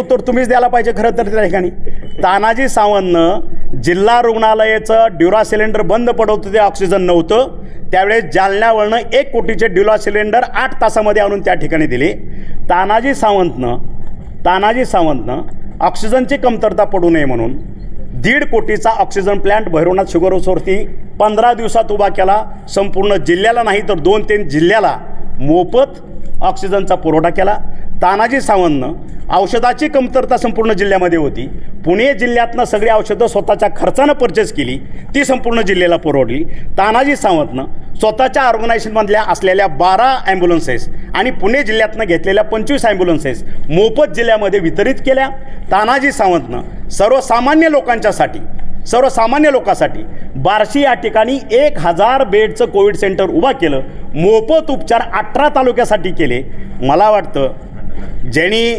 उत्तर तुम्हीच द्यायला पाहिजे खरं तर त्या ठिकाणी. तानाजी सावंतनं जिल्हा रुग्णालयाचं ड्युरा सिलेंडर बंद पडवत होते ऑक्सिजन नव्हतं. त्यावेळेस जालन्यावरनं एक कोटीचे ड्युरा सिलेंडर आठ तासामध्ये आणून त्या ठिकाणी दिले. तानाजी सावंतनं तानाजी सावंतनं ऑक्सिजनची कमतरता पडू नये म्हणून दीड कोटीचा ऑक्सिजन प्लॅन्ट भैरवनाथ शुगर हाऊसवरती पंधरा दिवसात उभा केला. संपूर्ण जिल्ह्याला नाही तर दोन तीन जिल्ह्याला मोफत ऑक्सिजनचा पुरवठा केला. तानाजी सावंतनं औषधाची कमतरता संपूर्ण जिल्ह्यामध्ये होती. पुणे जिल्ह्यातनं सगळी औषधं स्वतःच्या खर्चानं परचेस केली. ती संपूर्ण जिल्ह्याला पुरवली तानाजी सावंतनं स्वतःच्या ऑर्गनायझेशनमधल्या असलेल्या बारा ॲम्ब्युलन्सेस आणि पुणे जिल्ह्यातनं घेतलेल्या पंचवीस ॲम्ब्युलन्सेस मोफत जिल्ह्यामध्ये वितरित केल्या. तानाजी सावंतनं सर्वसामान्य लोकांच्यासाठी सर्वसामान्य लोकांसाठी बार्शी या ठिकाणी एक हजार बेडचं कोविड सेंटर उभा केलं. मोफत उपचार अठरा तालुक्यासाठी केले. मला वाटतं ज्यांनी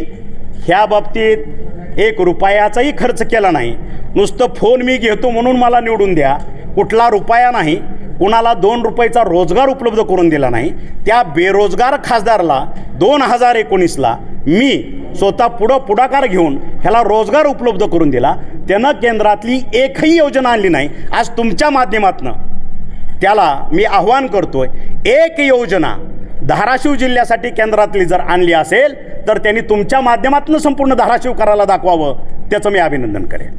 ह्या बाबतीत एक रुपयाचाही खर्च केला नाही. नुसतं फोन मी घेतो म्हणून मला निवडून द्या. कुठला रुपया नाही कुणाला दोन रुपयाचा रोजगार उपलब्ध करून दिला नाही. त्या बेरोजगार खासदारला दोन हजार एकोणीसला मी स्वतः पुढं पुढाकार घेऊन ह्याला रोजगार उपलब्ध करून दिला. त्यानं केंद्रातली एकही योजना आणली नाही. आज तुमच्या माध्यमातनं त्याला मी आव्हान करतोय एक योजना धाराशिव जिल्ह्यासाठी केंद्रातली जर आणली असेल तर त्यांनी तुमच्या माध्यमातून संपूर्ण धाराशिव करायला दाखवावं त्याचं मी अभिनंदन करेन.